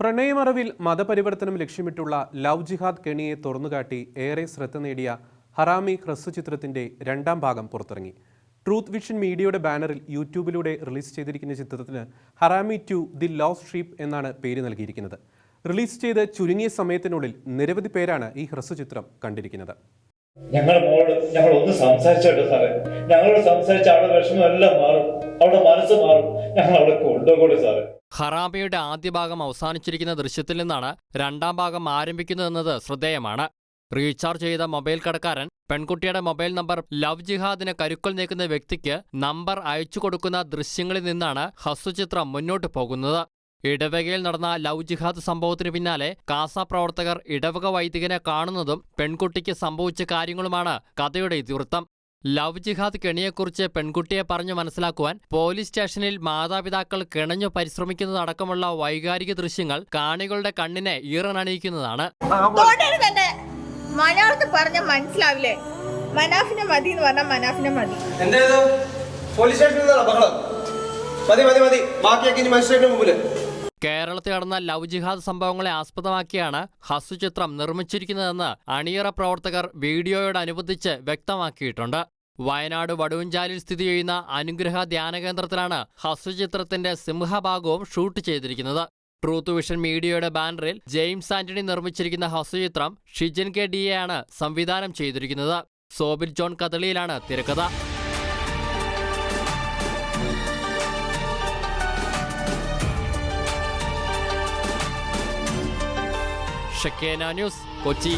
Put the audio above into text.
പ്രണയമറവിൽ മതപരിവർത്തനം ലക്ഷ്യമിട്ടുള്ള ലവ് ജിഹാദ് കെണിയെ തുറന്നുകാട്ടി ഏറെ ശ്രദ്ധ നേടിയ ഹറാമി ഹ്രസ്വചിത്രത്തിന്റെ രണ്ടാം ഭാഗം പുറത്തിറങ്ങി. ട്രൂത്ത് വിഷൻ മീഡിയയുടെ ബാനറിൽ യൂട്യൂബിലൂടെ റിലീസ് ചെയ്തിരിക്കുന്ന ചിത്രത്തിന് Harami to the lost sheep എന്നാണ് പേര് നൽകിയിരിക്കുന്നത്. റിലീസ് ചെയ്ത് ചുരുങ്ങിയ സമയത്തിനുള്ളിൽ നിരവധി പേരാണ് ഈ ഹ്രസ്വചിത്രം കണ്ടിരിക്കുന്നത്. ഞങ്ങൾ ഞങ്ങൾ ഒന്ന് സംസാരിച്ചോട്ടെ സാറേ. ഞങ്ങളോട് സംസാരിച്ച അവിടെ വിഷമം എല്ലാം മാറും. അവിടെ മനസ്സ് മാറും. ഞങ്ങൾ അവളെ കൊണ്ടുപോകൂടെ സാറേ. ഹറാമയുടെ ആദ്യ ഭാഗം അവസാനിച്ചിരിക്കുന്ന ദൃശ്യത്തിൽ നിന്നാണ് രണ്ടാം ഭാഗം ആരംഭിക്കുന്നതെന്നത് ശ്രദ്ധേയമാണ്. റീചാർജ് ചെയ്ത മൊബൈൽ കടക്കാരൻ പെൺകുട്ടിയുടെ മൊബൈൽ നമ്പർ ലവ് ജിഹാദിന് കരുക്കൾ നീക്കുന്ന വ്യക്തിക്ക് നമ്പർ അയച്ചു കൊടുക്കുന്ന ദൃശ്യങ്ങളിൽ നിന്നാണ് ഹസ്വചിത്രം മുന്നോട്ട് പോകുന്നത്. ഇടവകയിൽ നടന്ന ലവ് ജിഹാദ് സംഭവത്തിന് പിന്നാലെ കാസ പ്രവർത്തകർ ഇടവക വൈദികനെ കാണുന്നതും പെൺകുട്ടിക്ക് സംഭവിച്ച കാര്യങ്ങളുമാണ് കഥയുടെ ഇതിവൃത്തം. ലവ് ജിഹാദ് കെണിയെക്കുറിച്ച് പെൺകുട്ടിയെ പറഞ്ഞു മനസ്സിലാക്കുവാൻ പോലീസ് സ്റ്റേഷനിൽ മാതാപിതാക്കൾ കിണഞ്ഞു പരിശ്രമിക്കുന്നതടക്കമുള്ള വൈകാരിക ദൃശ്യങ്ങൾ കാണികളുടെ കണ്ണിനെ ഈറനണിയിക്കുന്നതാണ്. മലയാളത്തിൽ പറഞ്ഞ മനസ്സിലാവില്ലേ? മനാഫിനെ മതി എന്ന് പറഞ്ഞാൽ മനാഫിനെ മതി. പോലീസ് സ്റ്റേഷനിൽ മതി മതി മതി. ബാക്കിയൊക്കെ ഇനി മജിസ്ട്രേറ്റിന് മുമ്പിൽ. കേരളത്തിൽ നടന്ന ലവ് ജിഹാദ് സംഭവങ്ങളെ ആസ്പദമാക്കിയാണ് ഹസു ചിത്രം നിർമ്മിച്ചിരിക്കുന്നതെന്ന് അണിയറ പ്രവർത്തകർ വീഡിയോയോടനുബന്ധിച്ച് വ്യക്തമാക്കിയിട്ടുണ്ട്. വയനാട് വടുവഞ്ചാലിൽ സ്ഥിതി ചെയ്യുന്ന അനുഗ്രഹ ധ്യാന കേന്ദ്രത്തിലാണ് ഹസു ചിത്രത്തിന്റെ സിംഹഭാഗവും ഷൂട്ട് ചെയ്തിരിക്കുന്നത്. ട്രൂത്ത് വിഷൻ മീഡിയയുടെ ബാനറിൽ ജെയിംസ് ആന്റണി നിർമ്മിച്ചിരിക്കുന്ന ഹസു ചിത്രം ഷിജൻ കെ ഡി ആണ് സംവിധാനം ചെയ്തിരിക്കുന്നത്. സോബിൽ ജോൺ കദളിയിലാണ് തിരക്കഥ. ഷക്കേന ന്യൂസ് കൊച്ചി